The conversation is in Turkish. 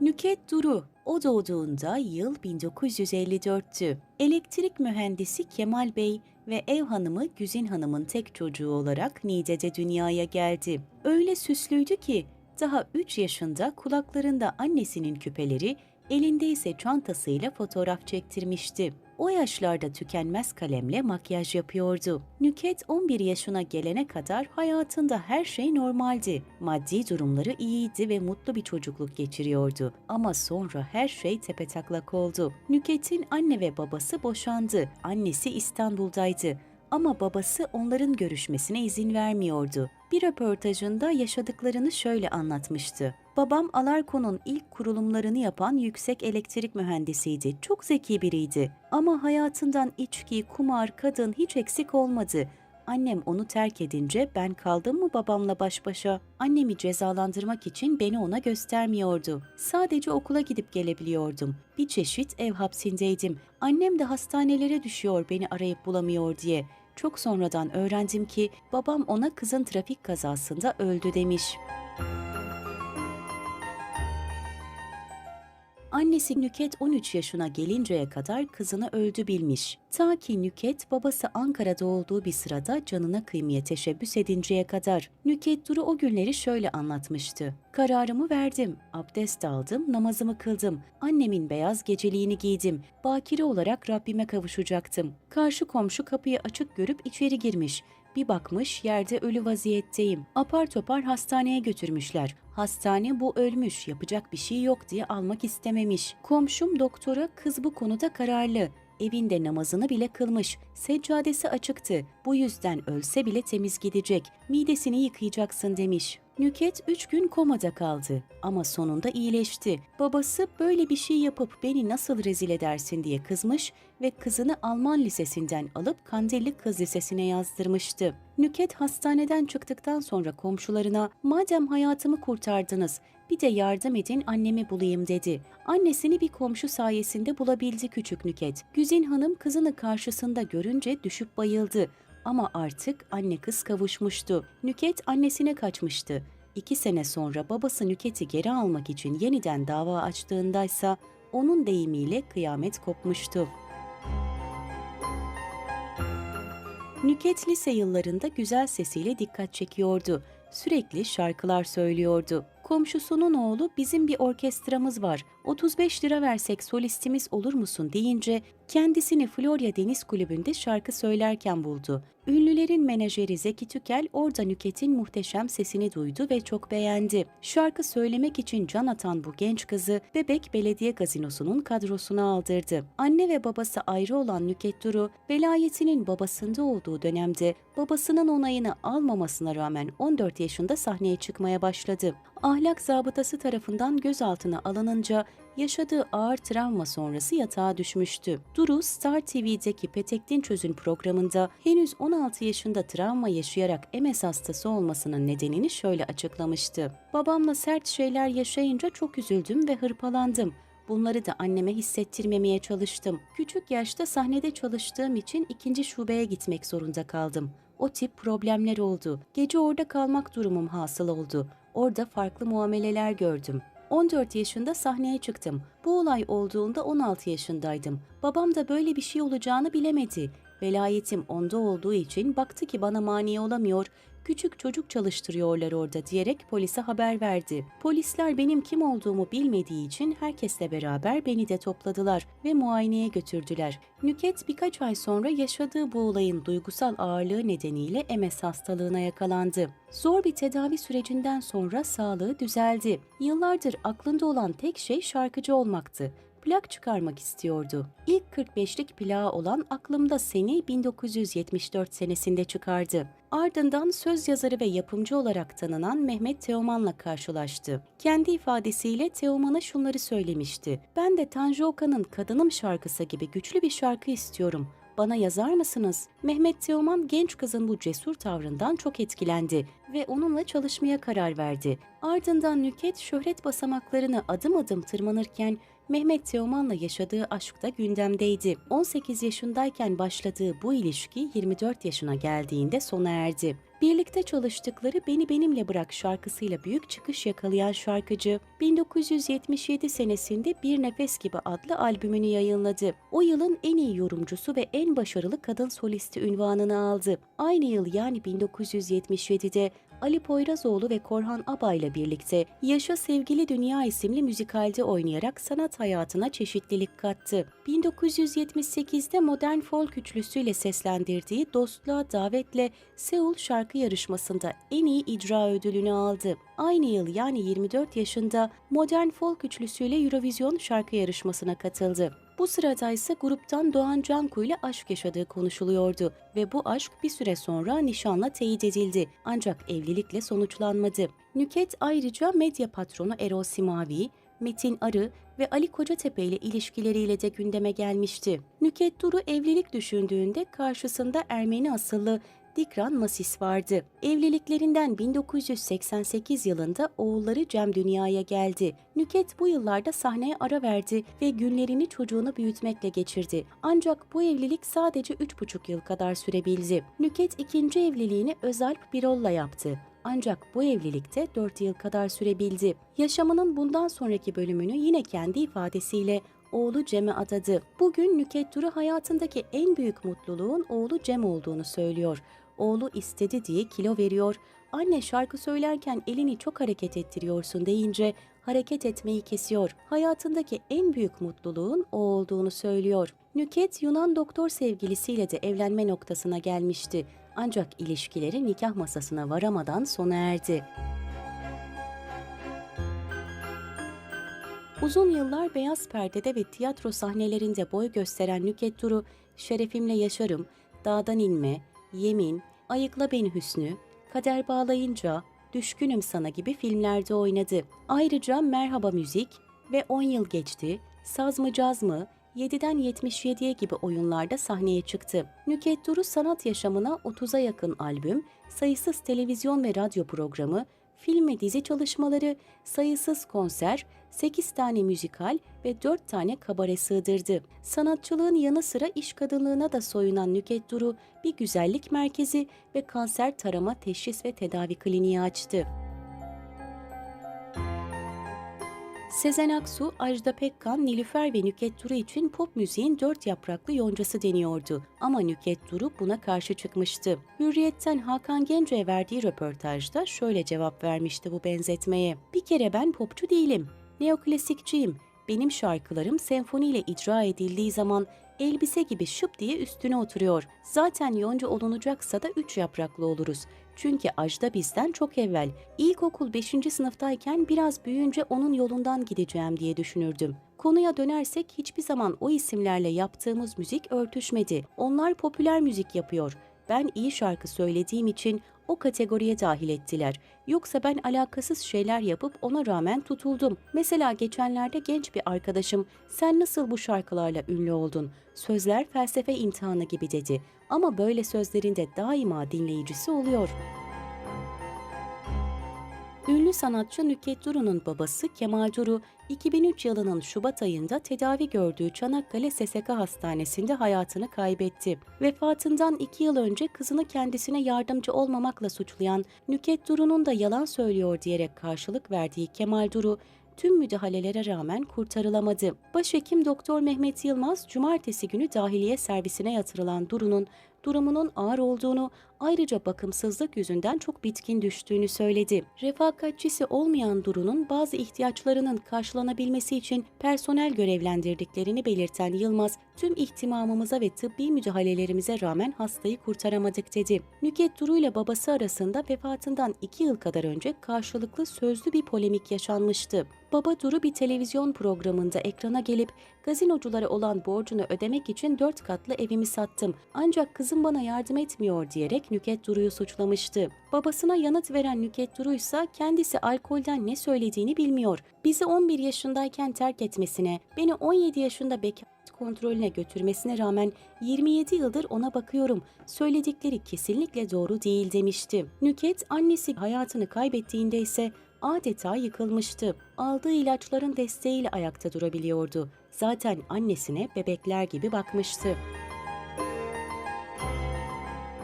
Nüket Duru, o doğduğunda yıl 1954'tü. Elektrik mühendisi Kemal Bey ve ev hanımı Güzin Hanım'ın tek çocuğu olarak Niğde'de dünyaya geldi. Öyle süslüydü ki daha 3 yaşında kulaklarında annesinin küpeleri, elinde ise çantasıyla fotoğraf çektirmişti. O yaşlarda tükenmez kalemle makyaj yapıyordu. Nüket 11 yaşına gelene kadar hayatında her şey normaldi. Maddi durumları iyiydi ve mutlu bir çocukluk geçiriyordu. Ama sonra her şey tepetaklak oldu. Nüket'in anne ve babası boşandı. Annesi İstanbul'daydı ama babası onların görüşmesine izin vermiyordu. Bir röportajında yaşadıklarını şöyle anlatmıştı. Babam Alarko'nun ilk kurulumlarını yapan yüksek elektrik mühendisiydi. Çok zeki biriydi. Ama hayatından içki, kumar, kadın hiç eksik olmadı. Annem onu terk edince ben kaldım mı babamla baş başa? Annemi cezalandırmak için beni ona göstermiyordu. Sadece okula gidip gelebiliyordum. Bir çeşit ev hapsindeydim. Annem de hastanelere düşüyor beni arayıp bulamıyor diye. Çok sonradan öğrendim ki babam ona kızın trafik kazasında öldü demiş. Annesi Nüket 13 yaşına gelinceye kadar kızını öldü bilmiş. Ta ki Nüket babası Ankara'da olduğu bir sırada canına kıymaya teşebbüs edinceye kadar. Nüket Duru o günleri şöyle anlatmıştı. Kararımı verdim, abdest aldım, namazımı kıldım. Annemin beyaz geceliğini giydim. Bakire olarak Rabbime kavuşacaktım. Karşı komşu kapıyı açık görüp içeri girmiş. Bir bakmış yerde ölü vaziyetteyim. Apar topar hastaneye götürmüşler. Hastane bu ölmüş, yapacak bir şey yok diye almak istememiş. Komşum doktora kız bu konuda kararlı. Evinde namazını bile kılmış. Seccadesi açıktı. Bu yüzden ölse bile temiz gidecek. Midesini yıkayacaksın demiş. Nüket üç gün komada kaldı ama sonunda iyileşti. Babası böyle bir şey yapıp beni nasıl rezil edersin diye kızmış ve kızını Alman lisesinden alıp Kandilli Kız Lisesi'ne yazdırmıştı. Nüket hastaneden çıktıktan sonra komşularına madem hayatımı kurtardınız bir de yardım edin annemi bulayım dedi. Annesini bir komşu sayesinde bulabildi küçük Nüket. Güzin Hanım kızını karşısında görünce düşüp bayıldı. Ama artık anne kız kavuşmuştu. Nüket annesine kaçmıştı. İki sene sonra babası Nüket'i geri almak için yeniden dava açtığındaysa onun deyimiyle kıyamet kopmuştu. Nüket lise yıllarında güzel sesiyle dikkat çekiyordu. Sürekli şarkılar söylüyordu. Komşusunun oğlu bizim bir orkestramız var. 35 lira versek solistimiz olur musun deyince kendisini Florya Deniz Kulübü'nde şarkı söylerken buldu. Ünlülerin menajeri Zeki Tükel orada Nüket'in muhteşem sesini duydu ve çok beğendi. Şarkı söylemek için can atan bu genç kızı Bebek Belediye Gazinosu'nun kadrosuna aldırdı. Anne ve babası ayrı olan Nüket Duru, velayetinin babasında olduğu dönemde babasının onayını almamasına rağmen 14 yaşında sahneye çıkmaya başladı. Ahlak zabıtası tarafından gözaltına alınınca yaşadığı ağır travma sonrası yatağa düşmüştü. Duru Star TV'deki Petek Dinçöz'ün programında henüz 16 yaşında travma yaşayarak MS hastası olmasının nedenini şöyle açıklamıştı. Babamla sert şeyler yaşayınca çok üzüldüm ve hırpalandım. Bunları da anneme hissettirmemeye çalıştım. Küçük yaşta sahnede çalıştığım için ikinci şubeye gitmek zorunda kaldım. O tip problemler oldu. Gece orada kalmak durumum hasıl oldu. Orada farklı muameleler gördüm. 14 yaşında sahneye çıktım. Bu olay olduğunda 16 yaşındaydım. Babam da böyle bir şey olacağını bilemedi. Velayetim onda olduğu için baktı ki bana mani olamıyor, küçük çocuk çalıştırıyorlar orada diyerek polise haber verdi. Polisler benim kim olduğumu bilmediği için herkesle beraber beni de topladılar ve muayeneye götürdüler. Nüket birkaç ay sonra yaşadığı bu olayın duygusal ağırlığı nedeniyle MS hastalığına yakalandı. Zor bir tedavi sürecinden sonra sağlığı düzeldi. Yıllardır aklında olan tek şey şarkıcı olmaktı plak çıkarmak istiyordu. İlk 45'lik plağı olan Aklımda Seni 1974 senesinde çıkardı. Ardından söz yazarı ve yapımcı olarak tanınan Mehmet Teoman'la karşılaştı. Kendi ifadesiyle Teoman'a şunları söylemişti. Ben de Tanju Okan'ın Kadınım şarkısı gibi güçlü bir şarkı istiyorum bana yazar mısınız? Mehmet Teoman genç kızın bu cesur tavrından çok etkilendi ve onunla çalışmaya karar verdi. Ardından Nüket şöhret basamaklarını adım adım tırmanırken Mehmet Teoman'la yaşadığı aşk da gündemdeydi. 18 yaşındayken başladığı bu ilişki 24 yaşına geldiğinde sona erdi. Birlikte çalıştıkları Beni Benimle Bırak şarkısıyla büyük çıkış yakalayan şarkıcı, 1977 senesinde Bir Nefes Gibi adlı albümünü yayınladı. O yılın en iyi yorumcusu ve en başarılı kadın solisti ünvanını aldı. Aynı yıl yani 1977'de Ali Poyrazoğlu ve Korhan Aba ile birlikte Yaşa Sevgili Dünya isimli müzikalde oynayarak sanat hayatına çeşitlilik kattı. 1978'de modern folk üçlüsüyle seslendirdiği Dostluğa Davetle Seul şarkı yarışmasında en iyi icra ödülünü aldı. Aynı yıl yani 24 yaşında modern folk üçlüsüyle Eurovision şarkı yarışmasına katıldı. Bu sırada ise gruptan Doğan Canku ile aşk yaşadığı konuşuluyordu ve bu aşk bir süre sonra nişanla teyit edildi ancak evlilikle sonuçlanmadı. Nüket ayrıca medya patronu Erol Simavi, Metin Arı ve Ali Kocatepe ile ilişkileriyle de gündeme gelmişti. Nüket Duru evlilik düşündüğünde karşısında Ermeni asıllı Dikran Masis vardı. Evliliklerinden 1988 yılında oğulları Cem dünyaya geldi. Nüket bu yıllarda sahneye ara verdi ve günlerini çocuğunu büyütmekle geçirdi. Ancak bu evlilik sadece 3,5 yıl kadar sürebildi. Nüket ikinci evliliğini Özalp Birol'la yaptı. Ancak bu evlilikte 4 yıl kadar sürebildi. Yaşamının bundan sonraki bölümünü yine kendi ifadesiyle oğlu Cem'e adadı. Bugün Nüket Duru hayatındaki en büyük mutluluğun oğlu Cem olduğunu söylüyor. Oğlu istedi diye kilo veriyor. Anne şarkı söylerken elini çok hareket ettiriyorsun deyince hareket etmeyi kesiyor. Hayatındaki en büyük mutluluğun o olduğunu söylüyor. Nüket Yunan doktor sevgilisiyle de evlenme noktasına gelmişti. Ancak ilişkileri nikah masasına varamadan sona erdi. Uzun yıllar beyaz perdede ve tiyatro sahnelerinde boy gösteren Nüket Duru, Şerefimle Yaşarım, Dağdan İnme, Yemin, Ayıkla Beni Hüsnü, Kader Bağlayınca, Düşkünüm Sana gibi filmlerde oynadı. Ayrıca Merhaba Müzik ve 10 yıl geçti, Saz mı Caz mı, 7'den 77'ye gibi oyunlarda sahneye çıktı. Nüket Duru sanat yaşamına 30'a yakın albüm, sayısız televizyon ve radyo programı, film ve dizi çalışmaları, sayısız konser, 8 tane müzikal ve 4 tane kabare sığdırdı. Sanatçılığın yanı sıra iş kadınlığına da soyunan Nüket Duru bir güzellik merkezi ve kanser tarama teşhis ve tedavi kliniği açtı. Sezen Aksu, Ajda Pekkan, Nilüfer ve Nüket Duru için pop müziğin dört yapraklı yoncası deniyordu. Ama Nüket Duru buna karşı çıkmıştı. Hürriyet'ten Hakan Gence'ye verdiği röportajda şöyle cevap vermişti bu benzetmeye. Bir kere ben popçu değilim. Neoklasikçiyim. Benim şarkılarım senfoniyle icra edildiği zaman elbise gibi şıp diye üstüne oturuyor. Zaten yonca olunacaksa da üç yapraklı oluruz. Çünkü Ajda bizden çok evvel. İlkokul 5. sınıftayken biraz büyüyünce onun yolundan gideceğim diye düşünürdüm. Konuya dönersek hiçbir zaman o isimlerle yaptığımız müzik örtüşmedi. Onlar popüler müzik yapıyor. Ben iyi şarkı söylediğim için o kategoriye dahil ettiler. Yoksa ben alakasız şeyler yapıp ona rağmen tutuldum. Mesela geçenlerde genç bir arkadaşım sen nasıl bu şarkılarla ünlü oldun? Sözler felsefe imtihanı gibi dedi. Ama böyle sözlerinde daima dinleyicisi oluyor. Ünlü sanatçı Nüket Duru'nun babası Kemal Duru, 2003 yılının Şubat ayında tedavi gördüğü Çanakkale SSK Hastanesi'nde hayatını kaybetti. Vefatından 2 yıl önce kızını kendisine yardımcı olmamakla suçlayan Nüket Duru'nun da yalan söylüyor diyerek karşılık verdiği Kemal Duru, tüm müdahalelere rağmen kurtarılamadı. Başhekim Doktor Mehmet Yılmaz, cumartesi günü dahiliye servisine yatırılan Duru'nun durumunun ağır olduğunu, ayrıca bakımsızlık yüzünden çok bitkin düştüğünü söyledi. Refakatçisi olmayan Duru'nun bazı ihtiyaçlarının karşılanabilmesi için personel görevlendirdiklerini belirten Yılmaz, tüm ihtimamımıza ve tıbbi müdahalelerimize rağmen hastayı kurtaramadık dedi. Nüket Duru ile babası arasında vefatından iki yıl kadar önce karşılıklı sözlü bir polemik yaşanmıştı. Baba Duru bir televizyon programında ekrana gelip gazinoculara olan borcunu ödemek için dört katlı evimi sattım. Ancak kızım bana yardım etmiyor diyerek Nüket Duru'yu suçlamıştı. Babasına yanıt veren Nüket Duru ise kendisi alkolden ne söylediğini bilmiyor. Bizi 11 yaşındayken terk etmesine, beni 17 yaşında bekar kontrolüne götürmesine rağmen 27 yıldır ona bakıyorum. Söyledikleri kesinlikle doğru değil demişti. Nüket annesi hayatını kaybettiğinde ise adeta yıkılmıştı. Aldığı ilaçların desteğiyle ayakta durabiliyordu. Zaten annesine bebekler gibi bakmıştı.